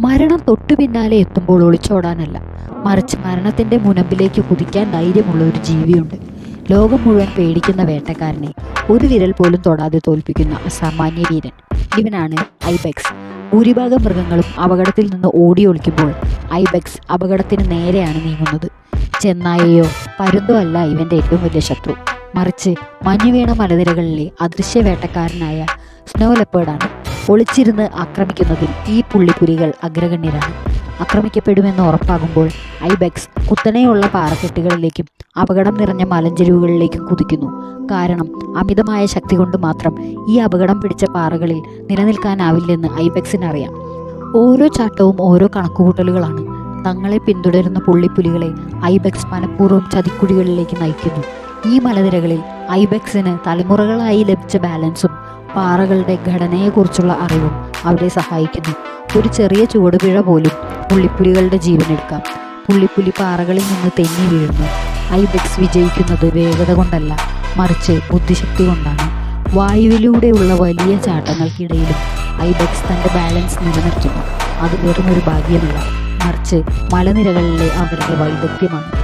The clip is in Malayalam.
മരണം തൊട്ടു പിന്നാലെ എത്തുമ്പോൾ ഒളിച്ചോടാനല്ല. മറിച്ച് മരണത്തിന്റെ മുനമ്പിലേക്ക് കുതിക്കാൻ ധൈര്യമുള്ള ഒരു ജീവിയുണ്ട്. ലോകം മുഴുവൻ പേടിക്കുന്ന വേട്ടക്കാരനെ ഒരു വിരൽ പോലും തൊടാതെ തോൽപ്പിക്കുന്ന അസാമാന്യ വീരൻ ഇവനാണ് ഐബെക്സ്. ഭൂരിഭാഗം മൃഗങ്ങളും അപകടത്തിൽ നിന്ന് ഓടി ഒളിക്കുമ്പോൾ ഐബെക്സ് അപകടത്തിന് നേരെയാണ് നീങ്ങുന്നത്. ചെന്നായയോ പരുന്തോ അല്ല ഇവന്റെ ഏറ്റവും വലിയ ശത്രു. മറിച്ച് മഞ്ഞുവീണ മലനിരകളിലെ അദൃശ്യ വേട്ടക്കാരനായ സ്നോ ലെപ്പേർഡാണ് ഒളിച്ചിരുന്ന് ആക്രമിക്കുന്നതിൽ ഈ പുള്ളിപ്പുലികൾ അഗ്രഗണ്യരാണ്. ആക്രമിക്കപ്പെടുമെന്ന് ഉറപ്പാകുമ്പോൾ ഐബെക്സ് കുത്തനെയുള്ള പാറക്കെട്ടുകളിലേക്കും അപകടം നിറഞ്ഞ മലഞ്ചെരുവുകളിലേക്കും കുതിക്കുന്നു. കാരണം അമിതമായ ശക്തി കൊണ്ട് മാത്രം ഈ അപകടം പിടിച്ച പാറകളിൽ നിലനിൽക്കാനാവില്ലെന്ന് ഐബെക്സിനറിയാം. ഓരോ ചാട്ടവും ഓരോ കണക്കുകൂട്ടലുകളാണ് തങ്ങളെ പിന്തുടരുന്ന പുള്ളിപ്പുലികളെ ഐബെക്സ് മനഃപൂർവം ചതിക്കുഴികളിലേക്ക് നയിക്കുന്നു. ഈ മലനിരകളിൽ ഐബെക്സിന് തലമുറകളായി ലഭിച്ച ബാലൻസും പാറകളുടെ ഘടനയെക്കുറിച്ചുള്ള അറിവും അവരെ സഹായിക്കുന്നു. ഒരു ചെറിയ ചുവടുപിഴ പോലും പുള്ളിപ്പുലികളുടെ ജീവനെടുക്കാം. പുള്ളിപ്പുലി പാറകളിൽ നിന്ന് തെന്നി വീഴുന്നു. ഐബെക്സ് വിജയിക്കുന്നത് വേഗത കൊണ്ടല്ല മറിച്ച് ബുദ്ധിശക്തി കൊണ്ടാണ്. വായുവിലൂടെയുള്ള വലിയ ചാട്ടങ്ങൾക്കിടയിലും ഐബെക്സ് തന്റെ ബാലൻസ് നിലനിർത്തുന്നു. അത് വെറുമൊരു ഭാഗ്യമല്ല മറിച്ച് മലനിരകളിലെ അവരുടെ വൈദഗ്ധ്യമാണ്.